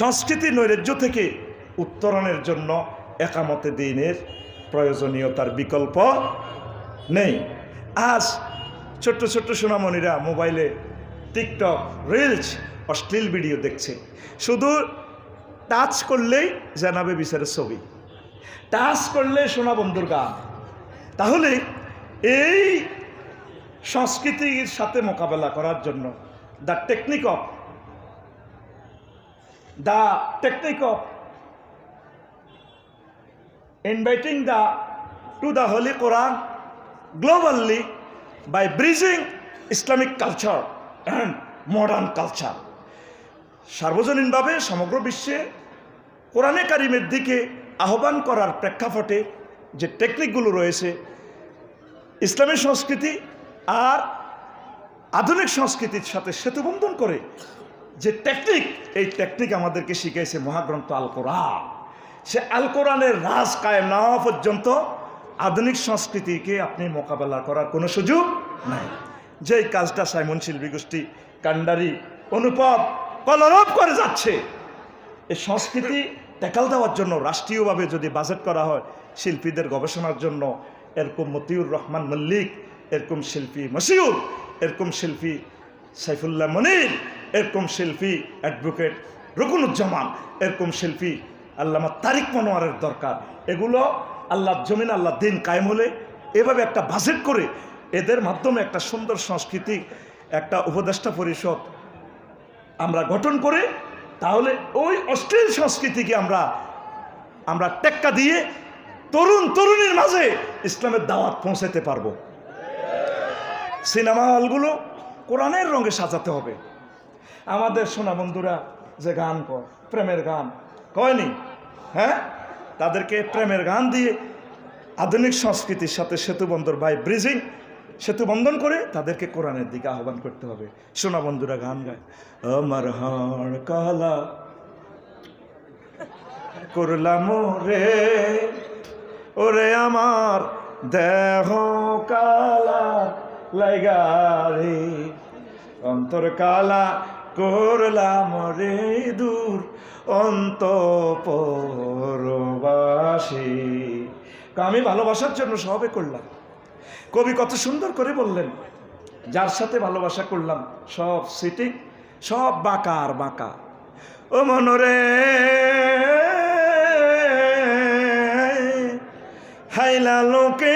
সংস্কৃতি নৈরাজ্য থেকে উত্তরণের জন্য একামতে দিনের প্রয়োজনীয়তার বিকল্প নেই। আজ ছোট্ট ছোট্ট সোনামণিরা মোবাইলে টিকটক, রিলস, অশ্লীল ভিডিও দেখছে। শুধু টাচ করলেই জানাবে বিচারের ছবি। টাচ করলে সোনা বন্ধুর গান। তাহলে এই সংস্কৃতির সাথে মোকাবেলা করার জন্য the technique of the technique of inviting the to the Holy Quran globally by bridging Islamic culture and modern culture. সার্বজনীনভাবে সমগ্র বিশ্বে কোরআনে কারিমের দিকে আহ্বান করার প্রেক্ষাপটে যে টেকনিকগুলো রয়েছে ইসলামী সংস্কৃতি আর আধুনিক সংস্কৃতির সাথে সেতুবন্ধন করে যে টেকনিক এই টেকনিক আমাদেরকে শিখিয়েছে মহাগ্রন্থ আল কোরআন। সে আল কোরআনের রাজ কায়েম না হওয়া পর্যন্ত আধুনিক সংস্কৃতিকে আপনি মোকাবেলা করার কোনো সুযোগ নাই। যেই কাজটা সাইমন শিল্পী গোষ্ঠী কান্ডারি অনুপম কলরব করে যাচ্ছে এই সংস্কৃতি ট্যাকাল দেওয়ার জন্য, রাষ্ট্রীয়ভাবে যদি বাজেট করা হয়, শিল্পীদের গবেষণার জন্য, এরকম মতিউর রহমান মল্লিক, এরকম শিল্পী মশিউর, এরকম শিল্পী সাইফুল্লাহ মনির, এরকম শিল্পী অ্যাডভোকেট রকুনুজ্জামান, এরকম শিল্পী আল্লামা তারিক মনোয়ারের দরকার। এগুলো আল্লাহ জমিন আল্লাহ দিন কায়েম হলে এভাবে একটা বাজেট করে এদের মাধ্যমে একটা সুন্দর সংস্কৃতি একটা উপদেষ্টা পরিষদ আমরা গঠন করে, তাহলে ওই অশ্লীল সংস্কৃতিকে আমরা আমরা টেক্কা দিয়ে তরুণ তরুণীর মাঝে ইসলামের দাওয়াত পৌঁছাতে পারব। সিনেমা হলগুলো কোরআনের রঙে সাজাতে হবে। আমাদের সোনা বন্ধুরা যে গান কর প্রেমের গান, কয়নি? হ্যাঁ? তাদেরকে প্রেমের গান দিয়ে আধুনিক সংস্কৃতির সাথে সেতুবন্ধর বাই ব্রিজিং সেতুবন্ধন করে তাদেরকে কোরআনের দিকে আহ্বান করতে হবে। সোনা বন্ধুরা গান গায়, আমার হাড় কালা করলাম রে ওরে আমার দেহ কালা লাগারে অন্তর কালা করলাম রে দূর অন্ত আমি ভালোবাসার জন্য সবে করলাম। কবি কত সুন্দর করে বললেন, যার সাথে ভালোবাসা করলাম, সব সিটিং, সব বাঁকা আর বাঁকা। ও মনরে, হাইলা লোকের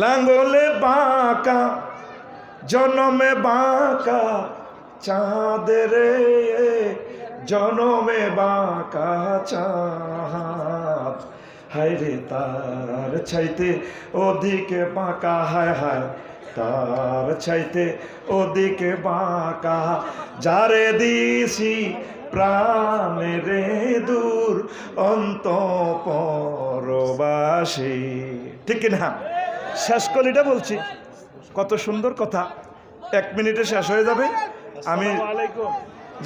লাঙ্গলে বাঁকা, জনমে বাঁকা, চাঁদের জনমে বাঁকা চাঁদ। হায় রে তার ছাইতে ওদিকে বাঁকা, হায় হায় তার ছাইতে ওদিকে বাঁকা। যারে দিছি প্রাণে রে দূর অন্ত পরবাসী ঠিক না শেষ কলিটা বলছি। কত সুন্দর কথা। এক মিনিটে শেষ হয়ে যাবে। আমি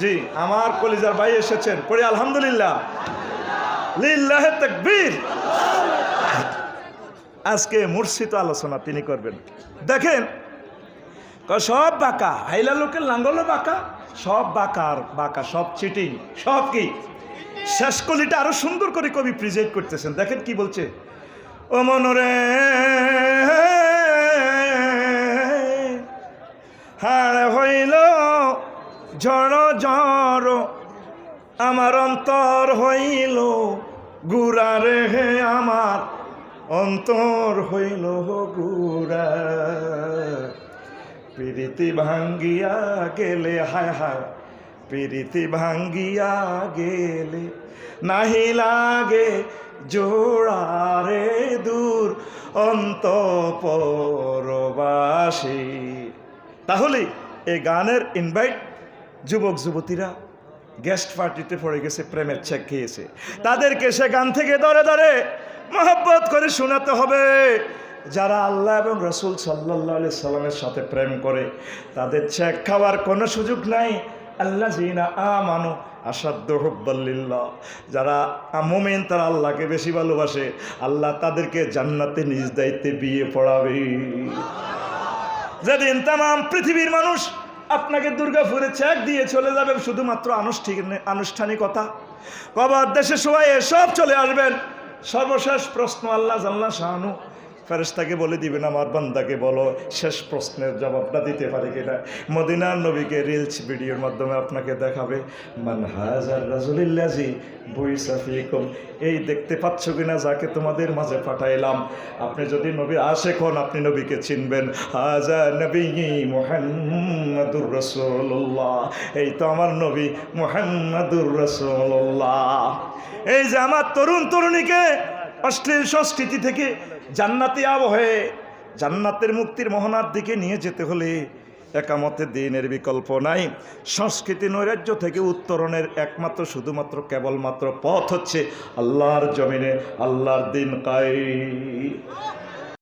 জি আমার কলিজার ভাই এসেছেন। পড়ি আলহামদুলিল্লাহ। লিল্লাহে তাকবীর। আজকে মূর্ছিত আলোচনা তিনি করবেন। দেখেন সব বাঁকা। হাইলা লোকের লাঙ্গলও বাঁকা সব বাঁকার বাঁকা সব চিটিং। সব কি? শেষ কলিটা আরও সুন্দর করে কবি প্রেজেন্ট করতেছেন। দেখেন কি বলছে? ও মনরে ঝড় ঝড় আমার অন্তর হইল গুড়ারে হে আমার, অন্তর হইল গুড়া। প্রীতি ভাঙ্গিয়া গেলে, হায় হায়, প্রীতি ভাঙ্গিয়া গেলে নাহি লাগে জোড়ারে দূর অন্ত পরবাসী তাহলে এই গানের ইনভাইট যুবক, যুবতীরা গেস্ট পার্টিতে পড়ে গেছে, প্রেমের চেক খেয়েছে। তাদেরকে সে গান থেকে ধরে ধরে মহব্বত করে শোনাতে হবে। যারা আল্লাহ এবং রসুল সাল্লাহ সাল্লামের সাথে প্রেম করে, তাদের চেক খাওয়ার কোনো সুযোগ নাই। আল্লাহ জিনা আমানো আসাধ্য হব্বাল্লিল্লাহ যারা মোমেন, তারা আল্লাহকে বেশি ভালোবাসে। আল্লাহ তাদেরকে জান্নাতে নিজ দায়িত্বে বিয়ে পড়াবে। যেদিন তাম, পৃথিবীর মানুষ আপনাকে দুর্গাপুরে চেক দিয়ে চলে যাবেন শুধুমাত্র আনুষ্ঠানিক আনুষ্ঠানিকতা। কবার দেশে সবাই এসব চলে আসবেন। সর্বশেষ প্রশ্ন আল্লাহ জাল্লা শাহানু। ফেরেস্তাকে বলে দিবেন, আমার বান্দাকে বলো, শেষ প্রশ্নের জবাবটা দিতে পারে কিনা? মদিনার নবীকে রিলস ভিডিওর মাধ্যমে আপনাকে দেখাবে, মান হাজার রাজুলিল্লাজি বই সাফিকুম এই দেখতে পাচ্ছ কিনা, যাকে তোমাদের মাঝে পাঠাইলাম। আপনি যদি নবী আসে হন, আপনি নবীকে চিনবেন। হাজা নবী মোহাম্মদুর রসুল্লাহ এই তো আমার নবী মোহাম্মদুর রসুল্লাহ এই যে আমার তরুণ তরুণীকে অশ্লীল সংস্কৃতি থেকে জান্নাতি আবহে জান্নাতের মুক্তির মোহনার দিকে নিয়ে যেতে হলে একামতে দিনের বিকল্প নাই। সংস্কৃতি নৈরাজ্য থেকে উত্তরণের একমাত্র, শুধুমাত্র, কেবলমাত্র পথ হচ্ছে আল্লাহর জমিনে, আল্লাহর দিন কাই